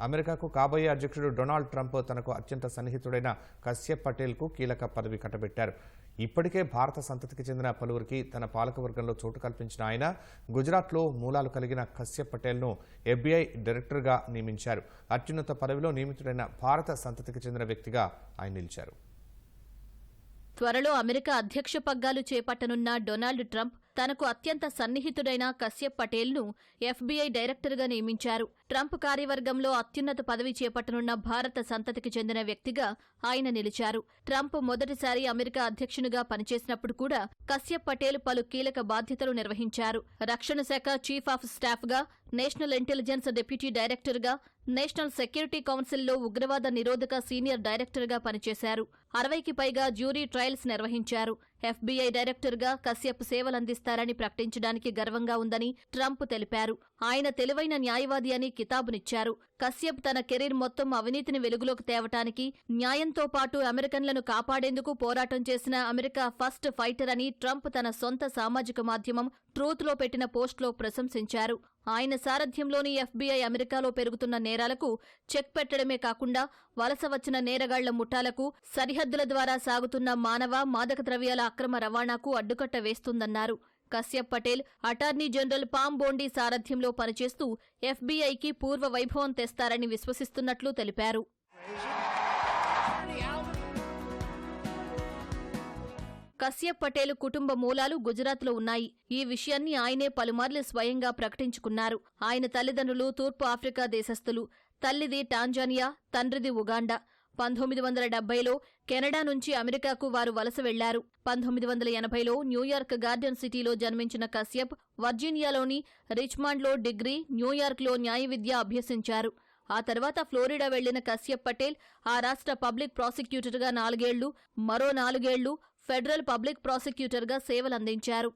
అమెరికాకు కాబోయే అధ్యక్షుడు డొనాల్డ్ ట్రంప్ తనకు అత్యంత సన్నిహితుడైన కశ్యప్ పటేల్కు కీలక పదవి కట్టబెట్టారు. ఇప్పటికే భారత సంతతికి చెందిన పలువురికి తన పాలకవర్గంలో చోటు కల్పించిన ఆయన గుజరాత్లో మూలాలు కలిగిన కశ్యప్ పటేల్ను ఎఫ్బీఐ డైరెక్టర్గా నియమించారు. అత్యున్నత పదవిలో నియమితుడైన భారత సంతతికి చెందిన వ్యక్తిగా ఆయన నిలిచారు. త్వరలో అమెరికా అధ్యక్ష పగ్గాలు చేపట్టనున్న డొనాల్డ్ ట్రంప్ తనకు అత్యంత సన్నిహితుడైన కశ్యప్ పటేల్ను ఎఫ్బీఐ డైరెక్టర్గా నియమించారు. ట్రంప్ కార్యవర్గంలో అత్యున్నత పదవి చేపట్టనున్న భారత సంతతికి చెందిన వ్యక్తిగా ఆయన నిలిచారు. ట్రంప్ మొదటిసారి అమెరికా అధ్యక్షునిగా పనిచేసినప్పుడు కూడా కశ్యప్ పటేల్ పలు కీలక బాధ్యతలు నిర్వహించారు. రక్షణ శాఖ చీఫ్ ఆఫ్ స్టాఫ్గా నేషనల్ ఇంటెలిజెన్స్ డిప్యూటీ డైరెక్టర్గా నేషనల్ సెక్యూరిటీ కౌన్సిల్లో ఉగ్రవాద నిరోధక సీనియర్ డైరెక్టర్గా పనిచేశారు. అరవైకి పైగా జ్యూరీ ట్రయల్స్ నిర్వహించారు. ఎఫ్బీఐ డైరెక్టర్గా కశ్యప్ సేవలందిస్తారని ప్రకటించడానికి గర్వంగా ఉందని ట్రంప్ తెలిపారు. ఆయన తెలివైన న్యాయవాది అని కితాబునిచ్చారు. కశ్యప్ తన కెరీర్ మొత్తం అవినీతిని వెలుగులోకి తేవటానికి న్యాయంతో పాటు అమెరికన్లను కాపాడేందుకు పోరాటం చేసిన అమెరికా ఫస్ట్ ఫైటర్ అని ట్రంప్ తన సొంత సామాజిక మాధ్యమం ట్రూత్లో పెట్టిన పోస్ట్లో ప్రశంసించారు. ఆయన సారథ్యంలోని ఎఫ్బీఐ అమెరికాలో పెరుగుతున్న నేరాలకు చెక్ పెట్టడమే కాకుండా వలస వచ్చిన నేరగాళ్ళ ముఠాలకు సరిహద్దుల ద్వారా సాగుతున్న మానవ మాదక ద్రవ్యాల అక్రమ రవాణాకు అడ్డుకట్ట వేస్తుందన్నారు. Kashyap Patel attorney general Pam Bondi సారథ్యంలో పనిచేస్తూ ఎఫ్బీఐకి పూర్వ వైభవం తెస్తారని విశ్వసిస్తున్నట్లు తెలిపారు. కశ్యప్ పటేల్ కుటుంబ మూలాలు గుజరాత్లో ఉన్నాయి. ఈ విషయాన్ని ఆయనే పలుమార్లు స్వయంగా ప్రకటించుకున్నారు. ఆయన తల్లిదండ్రులు తూర్పు ఆఫ్రికా దేశస్థులు తల్లిది టాంజానియా తండ్రిది ఉగాండా. పంతొమ్మిది వందల డెబ్బైలో కెనడా నుంచి అమెరికాకు వారు వలస వెళ్ళారు. పంతొమ్మిది వందల ఎనభైలో న్యూయార్క్ గార్డెన్ సిటీలో జన్మించిన కశ్యప్ వర్జీనియాలోని రిచ్మాండ్లో డిగ్రీ న్యూయార్క్లో న్యాయ విద్య అభ్యసించారు. ఆ తర్వాత ఫ్లోరిడా వెళ్ళిన కశ్యప్ పటేల్ ఆ రాష్ట్ర పబ్లిక్ ప్రాసిక్యూటర్గా నాలుగేళ్ళు మరో నాలుగేళ్ళు ఫెడరల్ పబ్లిక్ ప్రాసిక్యూటర్గా సేవలందించారు.